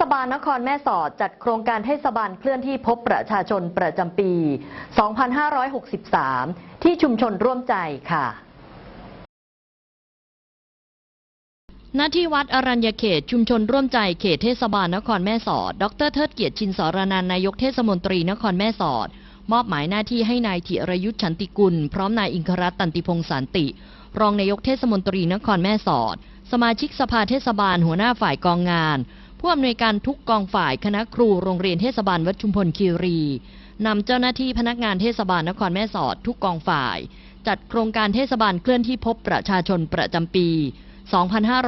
ศบาลนครแม่สอดจัดโครงการเทศบาลเคลื่อนที่พบประชาชนประจำปี 2563 ที่ชุมชนร่วมใจค่ะณที่วัดอรัญญเขตชุมชนร่วมใจเขตเทศบาลนครแม่สอด ดรเทิดเกียรติชินสรนันนายกเทศมนตรีนครแม่สอด มอบหมายหน้าที่ให้นายธิรยุทธ์ฉันติกุล พร้อมนายอิงครัตน์ตันติพงษ์สันติ รองนายกเทศมนตรีนครแม่สอด สมาชิกสภาเทศบาลหัวหน้าฝ่ายกองงาน ผู้อำนวยการทุกกองฝ่ายคณะครูโรงเรียนเทศบาลวัดชุมพลคีรีนำเจ้าหน้าที่พนักงานเทศบาลนครแม่สอดทุกกองฝ่าย จัดโครงการเทศบาลเคลื่อนที่พบประชาชนประจำปี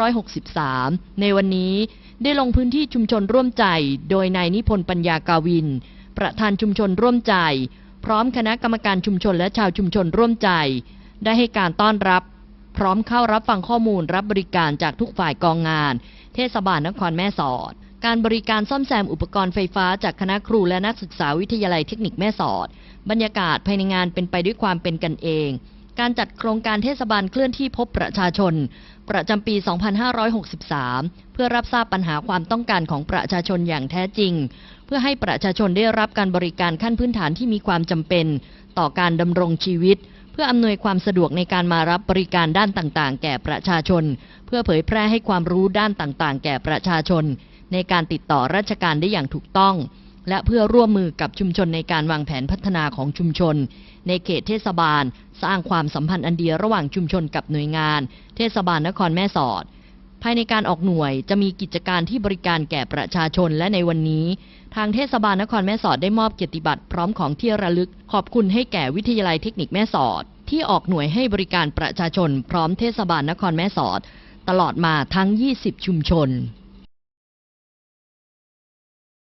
2563 ในวันนี้ได้ลงพื้นที่ชุมชนร่วมใจ โดยนายนิพนธ์ปัญญากาวิน ประธานชุมชนร่วมใจ พร้อมคณะกรรมการชุมชนและชาวชุมชนร่วมใจ ได้ให้การต้อนรับ พร้อมเข้ารับฟังข้อมูลรับบริการจากทุกฝ่ายกองงาน เทศบาลนครแม่สอด การบริการซ่อมแซมอุปกรณ์ไฟฟ้าจากคณะครูและนักศึกษาวิทยาลัยเทคนิคแม่สอด บรรยากาศภายในงานเป็นไปด้วยความเป็นกันเอง การจัดโครงการเทศบาลเคลื่อนที่พบประชาชน ประจำปี 2563 เพื่อรับทราบปัญหาความต้องการของประชาชนอย่างแท้จริง เพื่อให้ประชาชนได้รับการบริการขั้นพื้นฐานที่มีความจำเป็น ต่อการดำรงชีวิต เพื่ออำนวยความสะดวกในการมารับบริการด้านต่างๆ แก่ประชาชน เพื่อเผยแพร่ให้ความรู้ด้านต่างๆ แก่ประชาชน ในการติดต่อราชการได้อย่างถูกต้อง และเพื่อร่วมมือกับชุมชนในการวางแผนพัฒนาของชุมชน ในเขตเทศบาล สร้างความสัมพันธ์อันดีระหว่างชุมชนกับหน่วยงาน เทศบาลนครแม่สอด ภายในการออกหน่วยจะมีกิจการที่บริการแก่ประชาชนและในวันนี้ ทางเทศบาลนครแม่สอดได้มอบเกียรติบัตรพร้อมของที่ระลึก ขอบคุณให้แก่วิทยาลัยเทคนิคแม่สอด ที่ออกหน่วยให้บริการประชาชน พร้อมเทศบาลนครแม่สอด ตลอดมาทั้ง 20 ชุมชน